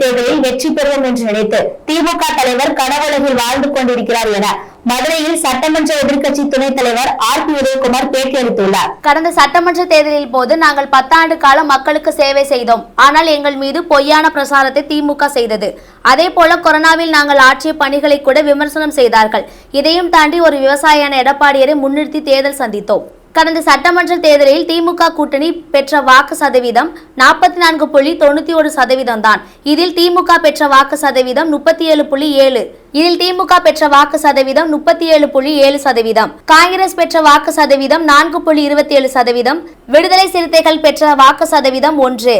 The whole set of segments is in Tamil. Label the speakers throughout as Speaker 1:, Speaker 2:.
Speaker 1: தேர்தலில் வெற்றி பெறுவோம் என்று நினைத்து திமுக தலைவர் கனவுலகில் வாழ்ந்து கொண்டிருக்கிறார் என மதுரையில் சட்டமன்ற எதிர்க்கட்சி துணைத் தலைவர் ஆர் பி உதயகுமார் பேட்டியளித்துள்ளார்.
Speaker 2: கடந்த சட்டமன்ற தேர்தலில் போது நாங்கள் பத்தாண்டு காலம் மக்களுக்கு சேவை செய்தோம். ஆனால் எங்கள் மீது பொய்யான பிரசாரத்தை திமுக செய்தது. அதே போல கொரோனாவில் நாங்கள் ஆற்றிய பணிகளை கூட விமர்சனம் செய்தார்கள். இதையும் தாண்டி ஒரு விவசாயியான எடப்பாடியரை முன்னிறுத்தி தேர்தல் சந்தித்தோம். கடந்த சட்டமன்ற தேர்தலில் திமுக கூட்டணி பெற்ற வாக்கு சதவீதம் நாற்பத்தி நான்கு புள்ளி தொண்ணூத்தி ஒரு சதவீதம் தான். இதில் திமுக பெற்ற வாக்கு சதவீதம் முப்பத்தி ஏழு புள்ளி ஏழு. இதில் திமுக பெற்ற வாக்கு சதவீதம் முப்பத்தி ஏழு புள்ளி ஏழு சதவீதம். காங்கிரஸ் பெற்ற வாக்கு சதவீதம் நான்கு புள்ளி இருபத்தி ஏழு சதவீதம். விடுதலை சிறுத்தைகள் பெற்ற வாக்கு சதவீதம் ஒன்று.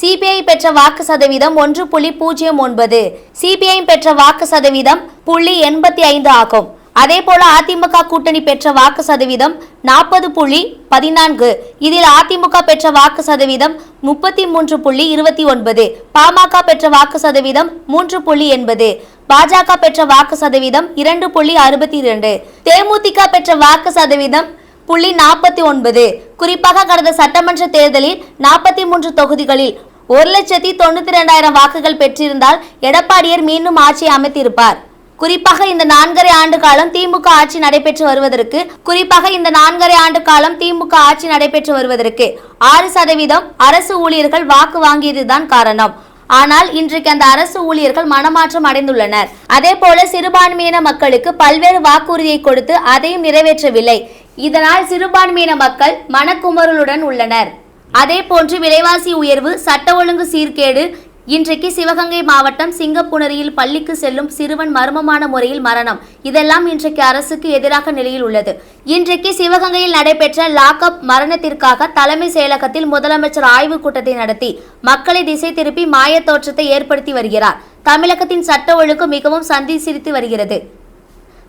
Speaker 2: சிபிஐ பெற்ற வாக்கு சதவீதம் ஒன்று புள்ளி பூஜ்ஜியம் ஒன்பது. சிபிஐ பெற்ற வாக்கு சதவீதம் புள்ளி எண்பத்தி ஐந்து ஆகும். அதேபோல அதிமுக கூட்டணி பெற்ற வாக்கு சதவீதம் நாற்பது புள்ளி பதினான்கு. இதில் அதிமுக பெற்ற வாக்கு சதவீதம் முப்பத்தி மூன்று புள்ளி இருபத்தி ஒன்பது. பாமக பெற்ற வாக்கு சதவீதம் மூன்று புள்ளி எண்பது. பாஜக பெற்ற வாக்கு சதவீதம் இரண்டு புள்ளி அறுபத்தி இரண்டு. தேமுதிக பெற்ற வாக்கு சதவீதம் புள்ளி நாற்பத்தி ஒன்பது. குறிப்பாக கடந்த சட்டமன்ற தேர்தலில் நாற்பத்தி மூன்று தொகுதிகளில் ஒரு லட்சத்தி தொண்ணூத்தி ரெண்டாயிரம் வாக்குகள் பெற்றிருந்தால் எடப்பாடியர் மீண்டும் ஆட்சி அமைத்திருப்பார். குறிப்பாக இந்த நான்கரை ஆண்டு காலம் திமுக ஆட்சி நடைபெற்று வருவதற்கு குறிப்பாக இந்த நான்கரை ஆண்டு காலம் திமுக ஆட்சி நடைபெற்று வருவதற்கு ஆறு சதவீதம் அரசு ஊழியர்கள் வாக்கு வாங்கியதுதான் காரணம். ஆனால் இன்றைக்கு அந்த அரசு ஊழியர்கள் மனமாற்றம் அடைந்துள்ளனர். அதே போல சிறுபான்மையின மக்களுக்கு பல்வேறு வாக்குறுதியை கொடுத்து அதையும் நிறைவேற்றவில்லை. இதனால் சிறுபான்மையின மக்கள் மனக்குமரலுடன் உள்ளனர். அதே போன்று விலைவாசி உயர்வு சட்ட ஒழுங்கு சீர்கேடு இன்றைக்கு சிவகங்கை மாவட்டம் சிங்கப்புணரியில் பள்ளிக்கு செல்லும் சிறுவன் மர்மமான முறையில் மரணம். இதெல்லாம் இன்றைக்கு அரசுக்கு எதிராக நிலையில் உள்ளது. இன்றைக்கு சிவகங்கையில் நடைபெற்ற லாக்அப் மரணத்திற்காக தலைமை செயலகத்தில் முதலமைச்சர் ஆய்வுக் கூட்டத்தை நடத்தி மக்களை திசை திருப்பி மாயத் தோற்றத்தை ஏற்படுத்தி வருகிறார். தமிழகத்தின் சட்ட ஒழுங்கு மிகவும் சந்தி சிரித்து வருகிறது.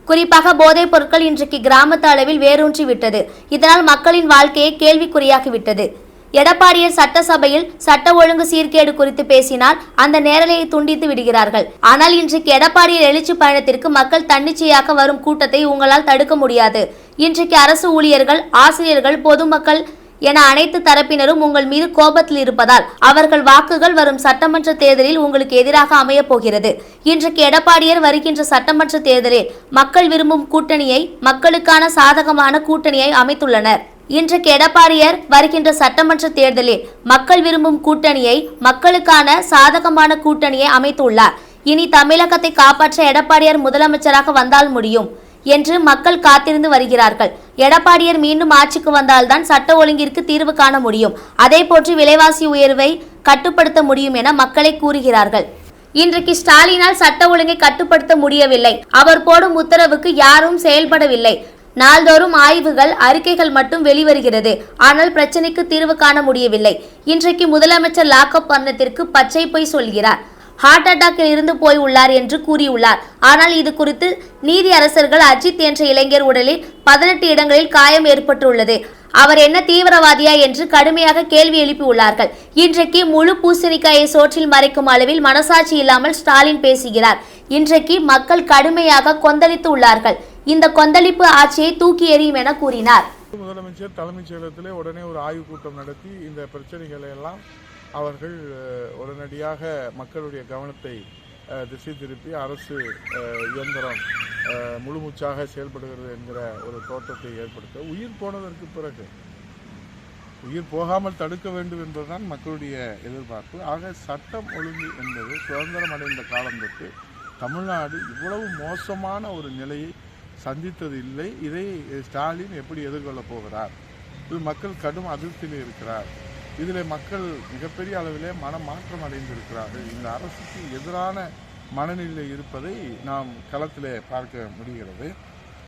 Speaker 2: குறிப்பாக போதைப் பொருட்கள் இன்றைக்கு கிராமத்து அளவில் வேரூன்றி விட்டது இதனால் மக்களின் வாழ்க்கையை கேள்விக்குறியாகிவிட்டது. எடப்பாடியர் சட்டசபையில் சட்ட ஒழுங்கு சீர்கேடு குறித்து பேசினால் அந்த நேரலையை துண்டித்து விடுகிறார்கள். ஆனால் இன்றைக்கு எடப்பாடியர் எழுச்சி பயணத்திற்கு மக்கள் தன்னிச்சையாக வரும் கூட்டத்தை உங்களால் தடுக்க முடியாது. இன்றைக்கு அரசு ஊழியர்கள் ஆசிரியர்கள் பொதுமக்கள் என அனைத்து தரப்பினரும் உங்கள் மீது கோபத்தில் இருப்பதால் அவர்கள் வாக்குகள் வரும் சட்டமன்ற தேர்தலில் உங்களுக்கு எதிராக அமையப் போகிறது. இன்றைக்கு எடப்பாடியர் வருகின்ற சட்டமன்ற தேர்தலில் மக்கள் விரும்பும் கூட்டணியை மக்களுக்கான சாதகமான கூட்டணியை அமைத்துள்ளனர். இன்றைக்கு எடப்பாடியர் வருகின்ற சட்டமன்ற தேர்தலில் மக்கள் விரும்பும் கூட்டணியை மக்களுக்கான சாதகமான கூட்டணியை அமைத்துள்ளார். இனி தமிழகத்தை காப்பாற்ற எடப்பாடியார் முதலமைச்சராக வந்தால் முடியும் என்று மக்கள் காத்திருந்து வருகிறார்கள். எடப்பாடியர் மீண்டும் ஆட்சிக்கு வந்தால்தான் சட்ட ஒழுங்கிற்கு தீர்வு காண முடியும். அதே போன்று விலைவாசி உயர்வை கட்டுப்படுத்த முடியும் என மக்களை கூறுகிறார்கள். இன்றைக்கு ஸ்டாலினால் சட்ட ஒழுங்கை கட்டுப்படுத்த முடியவில்லை. அவர் போடும் உத்தரவுக்கு யாரும் செயல்படவில்லை. நாள்தோறும் ஆய்வுகள் அறிக்கைகள் மட்டும் வெளிவருகிறது. ஆனால் பிரச்சனைக்கு தீர்வு காண முடியவில்லை. இன்றைக்கு முதலமைச்சர் லாக்அப் மரணத்திற்கு பச்சை பொய் சொல்கிறார். ஹார்ட் அட்டாக்கில் இருந்து போய் உள்ளார் என்று கூறியுள்ளார். ஆனால் இது குறித்து நீதி அரசர்கள் அஜித் என்ற இளைஞர் உடலில் பதினெட்டு இடங்களில் காயம் ஏற்பட்டுள்ளது. அவர் என்ன தீவிரவாதியா என்று கடுமையாக கேள்வி எழுப்பியுள்ளார்கள். இன்றைக்கு முழு பூசணிக்காயை சோற்றில் மறைக்கும் அளவில் மனசாட்சி இல்லாமல் ஸ்டாலின் பேசுகிறார். இன்றைக்கு மக்கள் கடுமையாக கொந்தளித்து உள்ளார்கள். இந்த கொந்தளிப்பு ஆட்சியை தூக்கி எறியும் என கூறினார்.
Speaker 3: முதலமைச்சர் தலைமைச் செயலகத்திலே உடனே ஒரு ஆய்வுக் கூட்டம் நடத்தி இந்த பிரச்சனைகளை எல்லாம் அவர்கள் உடனடியாக மக்களுடைய கவனத்தை திசை திருப்பி அரசு இயந்திரம் முழுமூச்சாக செயல்படுகிறது என்கிற ஒரு தோற்றத்தை ஏற்படுத்த உயிர் போனதற்கு பிறகு உயிர் போகாமல் தடுக்க வேண்டும் என்பதுதான் மக்களுடைய எதிர்பார்ப்பு. ஆக சட்டம் ஒழுங்கு என்பது சுதந்திரம் அடைந்த காலம் தொட்டு தமிழ்நாடு இவ்வளவு மோசமான ஒரு நிலையை சந்தித்தது இல்லை. இதை ஸ்டாலின் எப்படி எதிர்கொள்ளப் போகிறார்? இது மக்கள் கடும் அதிருப்தியில் இருக்கிறார். இதில் மக்கள் மிகப்பெரிய அளவிலே மனமாற்றம் அடைந்திருக்கிறார்கள். இந்த அரசுக்கு எதிரான மனநிலையில் இருப்பதை நாம் களத்தில் பார்க்க முடிகிறது.